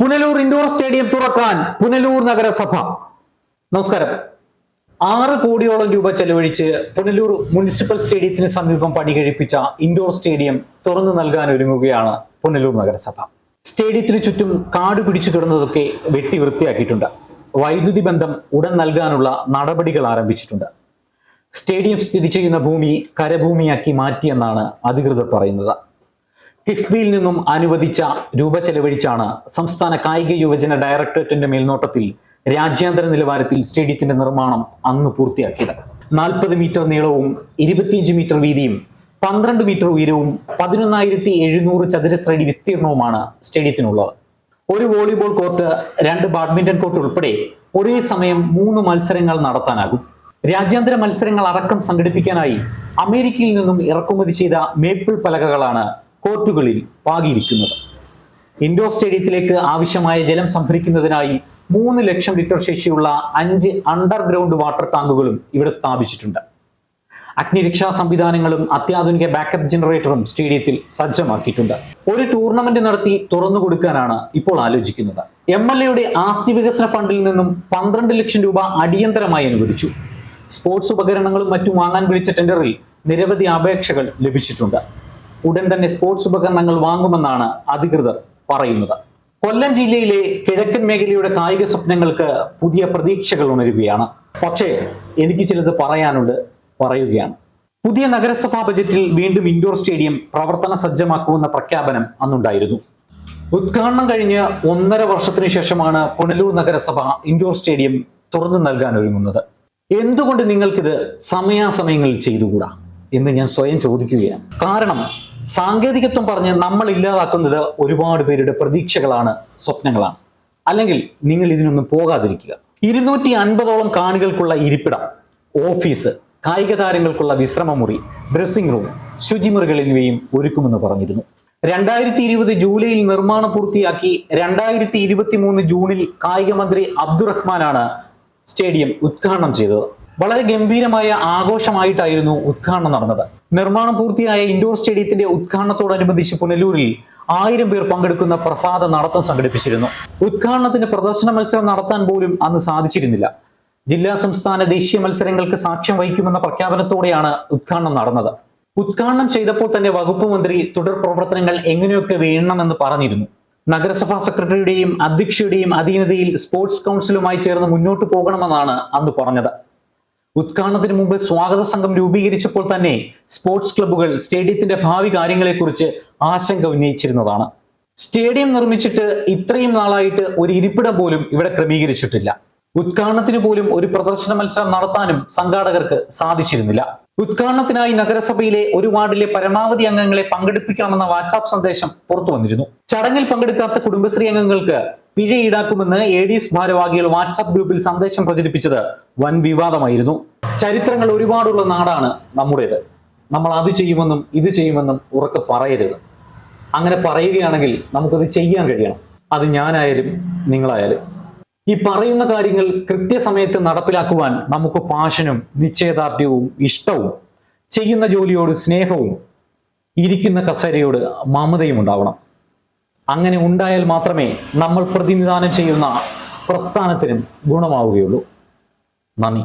Punalur indoor stadium തുറക്കാൻ പുനലൂർ നഗരസഭ. നമസ്കാരം. ആറ് കോടിയോളം രൂപ ചെലവഴിച്ച് പുനലൂർ മുനിസിപ്പൽ സ്റ്റേഡിയത്തിന് സമീപം പണി കഴിപ്പിച്ച ഇൻഡോർ സ്റ്റേഡിയം തുറന്നു നൽകാൻ ഒരുങ്ങുകയാണ് പുനലൂർ നഗരസഭ. സ്റ്റേഡിയത്തിന് ചുറ്റും കാട് പിടിച്ചു കിടന്നതൊക്കെ വെട്ടി വൃത്തിയാക്കിയിട്ടുണ്ട്. വൈദ്യുതി ബന്ധം ഉടൻ നൽകാനുള്ള നടപടികൾ ആരംഭിച്ചിട്ടുണ്ട്. സ്റ്റേഡിയം സ്ഥിതി ചെയ്യുന്ന ഭൂമി കരഭൂമിയാക്കി മാറ്റിയെന്നാണ് അധികൃതർ പറയുന്നത്. കിഫ്ബിയിൽ നിന്നും അനുവദിച്ച രൂപ ചെലവഴിച്ചാണ് സംസ്ഥാന കായിക യുവജന ഡയറക്ടറേറ്റിന്റെ മേൽനോട്ടത്തിൽ രാജ്യാന്തര നിലവാരത്തിൽ സ്റ്റേഡിയത്തിന്റെ നിർമ്മാണം അന്ന് പൂർത്തിയാക്കിയത്. നാൽപ്പത് മീറ്റർ നീളവും ഇരുപത്തിയഞ്ച് മീറ്റർ വീതിയും പന്ത്രണ്ട് മീറ്റർ ഉയരവും പതിനൊന്നായിരത്തി എഴുന്നൂറ് ചതുരശ്രടി വിസ്തീർണവുമാണ് സ്റ്റേഡിയത്തിനുള്ളത്. ഒരു വോളിബോൾ കോർട്ട് രണ്ട് ബാഡ്മിന്റൺ കോർട്ട് ഉൾപ്പെടെ ഒരേ സമയം മൂന്ന് മത്സരങ്ങൾ നടത്താനാകും. രാജ്യാന്തര മത്സരങ്ങൾ അടക്കം സംഘടിപ്പിക്കാനായി അമേരിക്കയിൽ നിന്നും ഇറക്കുമതി ചെയ്ത മേപ്പിൾ പലകകളാണ് കോർട്ടുകളിൽ പാകിയിരിക്കുന്നത്. ഇൻഡോർ സ്റ്റേഡിയത്തിലേക്ക് ആവശ്യമായ ജലം സംഭരിക്കുന്നതിനായി മൂന്ന് ലക്ഷം ലിറ്റർ ശേഷിയുള്ള അഞ്ച് അണ്ടർഗ്രൗണ്ട് വാട്ടർ ടാങ്കുകളും ഇവിടെ സ്ഥാപിച്ചിട്ടുണ്ട്. അഗ്നിരക്ഷാ സംവിധാനങ്ങളും അത്യാധുനിക ബാക്കപ്പ് ജനറേറ്ററും സ്റ്റേഡിയത്തിൽ സജ്ജമാക്കിയിട്ടുണ്ട്. ഒരു ടൂർണമെന്റ് നടത്തി തുറന്നു കൊടുക്കാനാണ് ഇപ്പോൾ ആലോചിക്കുന്നത്. എം എൽ എയുടെ ആസ്തി വികസന ഫണ്ടിൽ നിന്നും പന്ത്രണ്ട് ലക്ഷം രൂപ അടിയന്തരമായി അനുവദിച്ചു. സ്പോർട്സ് ഉപകരണങ്ങളും മറ്റും വാങ്ങാൻ വിളിച്ച ടെൻഡറിൽ നിരവധി അപേക്ഷകൾ ലഭിച്ചിട്ടുണ്ട്. ഉടൻ തന്നെ സ്പോർട്സ് ഉപകരണങ്ങൾ വാങ്ങുമെന്നാണ് അധികൃതർ പറയുന്നത്. കൊല്ലം ജില്ലയിലെ കിഴക്കൻ മേഖലയുടെ കായിക സ്വപ്നങ്ങൾക്ക് പുതിയ പ്രതീക്ഷകൾ ഉണരുകയാണ്. പക്ഷേ എനിക്ക് ചിലത് പറയാനുണ്ട് പറയുകയാണ്. പുതിയ നഗരസഭാ ബജറ്റിൽ വീണ്ടും ഇൻഡോർ സ്റ്റേഡിയം പ്രവർത്തന സജ്ജമാക്കുമെന്ന പ്രഖ്യാപനം അന്നുണ്ടായിരുന്നു. ഉദ്ഘാടനം കഴിഞ്ഞ് ഒന്നര വർഷത്തിനു ശേഷമാണ് പുനലൂർ നഗരസഭ ഇൻഡോർ സ്റ്റേഡിയം തുറന്നു നൽകാൻ ഒരുങ്ങുന്നത്. എന്തുകൊണ്ട് നിങ്ങൾക്കിത് സമയാസമയങ്ങളിൽ ചെയ്തുകൂടാ? എന്ന് ഞാൻ സ്വയം ചോദിക്കുകയാണ്. കാരണം സാങ്കേതികത്വം പറഞ്ഞ് നമ്മൾ ഇല്ലാതാക്കുന്നത് ഒരുപാട് പേരുടെ പ്രതീക്ഷകളാണ് സ്വപ്നങ്ങളാണ്. അല്ലെങ്കിൽ നിങ്ങൾ ഇതിനൊന്നും പോകാതിരിക്കുക. ഇരുന്നൂറ്റി അൻപതോളം കാണികൾക്കുള്ള ഇരിപ്പിടം ഓഫീസ് കായിക താരങ്ങൾക്കുള്ള വിശ്രമമുറി ഡ്രസ്സിംഗ് റൂം ശുചിമുറികൾ എന്നിവയും ഒരുക്കുമെന്ന് പറഞ്ഞിരുന്നു. രണ്ടായിരത്തി ഇരുപത് ജൂലൈയിൽ നിർമ്മാണം പൂർത്തിയാക്കി രണ്ടായിരത്തി ഇരുപത്തി മൂന്ന് ജൂണിൽ കായിക മന്ത്രി അബ്ദുറഹ്മാനാണ് സ്റ്റേഡിയം ഉദ്ഘാടനം ചെയ്തത്. വളരെ ഗംഭീരമായ ആഘോഷമായിട്ടായിരുന്നു ഉദ്ഘാടനം നടന്നത്. നിർമ്മാണം പൂർത്തിയായ ഇൻഡോർ സ്റ്റേഡിയത്തിന്റെ ഉദ്ഘാടനത്തോടനുബന്ധിച്ച് പുനലൂരിൽ ആയിരം പേർ പങ്കെടുക്കുന്ന പ്രഭാത നടത്തം സംഘടിപ്പിച്ചിരുന്നു. ഉദ്ഘാടനത്തിന് പ്രദർശന മത്സരം നടത്താൻ പോലും അന്ന് സാധിച്ചിരുന്നില്ല. ജില്ലാ സംസ്ഥാന ദേശീയ മത്സരങ്ങൾക്ക് സാക്ഷ്യം വഹിക്കുമെന്ന പ്രഖ്യാപനത്തോടെയാണ് ഉദ്ഘാടനം നടന്നത്. ഉദ്ഘാടനം ചെയ്തപ്പോൾ തന്നെ വകുപ്പ് മന്ത്രി തുടർ പ്രവർത്തനങ്ങൾ എങ്ങനെയൊക്കെ വേണമെന്ന് പറഞ്ഞിരുന്നു. നഗരസഭാ സെക്രട്ടറിയുടെയും അധ്യക്ഷയുടെയും അധീനതയിൽ സ്പോർട്സ് കൗൺസിലുമായി ചേർന്ന് മുന്നോട്ട് പോകണമെന്നാണ് അന്ന് പറഞ്ഞത്. ഉദ്ഘാടനത്തിന് മുമ്പ് സ്വാഗത സംഘം രൂപീകരിച്ചപ്പോൾ തന്നെ സ്പോർട്സ് ക്ലബ്ബുകൾ സ്റ്റേഡിയത്തിന്റെ ഭാവി കാര്യങ്ങളെക്കുറിച്ച് ആശങ്ക ഉന്നയിച്ചിരുന്നതാണ്. സ്റ്റേഡിയം നിർമ്മിച്ചിട്ട് ഇത്രയും നാളായിട്ട് ഒരു ഇരിപ്പിടം പോലും ഇവിടെ ക്രമീകരിച്ചിട്ടില്ല. ഉദ്ഘാടനത്തിന് പോലും ഒരു പ്രദർശന മത്സരം നടത്താനും സംഘാടകർക്ക് സാധിച്ചിരുന്നില്ല. ഉദ്ഘാടനത്തിനായി നഗരസഭയിലെ ഒരു വാർഡിലെ പരമാവധി അംഗങ്ങളെ പങ്കെടുപ്പിക്കണമെന്ന വാട്സാപ്പ് സന്ദേശം പുറത്തു വന്നിരുന്നു. ചടങ്ങിൽ പങ്കെടുക്കാത്ത കുടുംബശ്രീ അംഗങ്ങൾക്ക് പിഴ ഈടാക്കുമെന്ന് എ ഡി എസ് ഭാരവാഹികൾ വാട്സാപ്പ് ഗ്രൂപ്പിൽ സന്ദേശം പ്രചരിപ്പിച്ചത് വൻ വിവാദമായിരുന്നു. ചരിത്രങ്ങൾ ഒരുപാടുള്ള നാടാണ് നമ്മുടേത്. നമ്മൾ അത് ചെയ്യുമെന്നും ഇത് ചെയ്യുമെന്നും ഉറക്കെ പറയരുത്. അങ്ങനെ പറയുകയാണെങ്കിൽ നമുക്കത് ചെയ്യാൻ കഴിയണം. അത് ഞാനായാലും നിങ്ങളായാലും. ഈ പറയുന്ന കാര്യങ്ങൾ കൃത്യസമയത്ത് നടപ്പിലാക്കുവാൻ നമുക്ക് പാഷനും നിശ്ചയദാർഢ്യവും ഇഷ്ടവും ചെയ്യുന്ന ജോലിയോട് സ്നേഹവും ഇരിക്കുന്ന കസേരയോട് മമതയും ഉണ്ടാവണം. അങ്ങനെ ഉണ്ടായാൽ മാത്രമേ നമ്മൾ പ്രതിനിധാനം ചെയ്യുന്ന പ്രസ്ഥാനത്തിനും ഗുണമാവുകയുള്ളൂ. നന്ദി.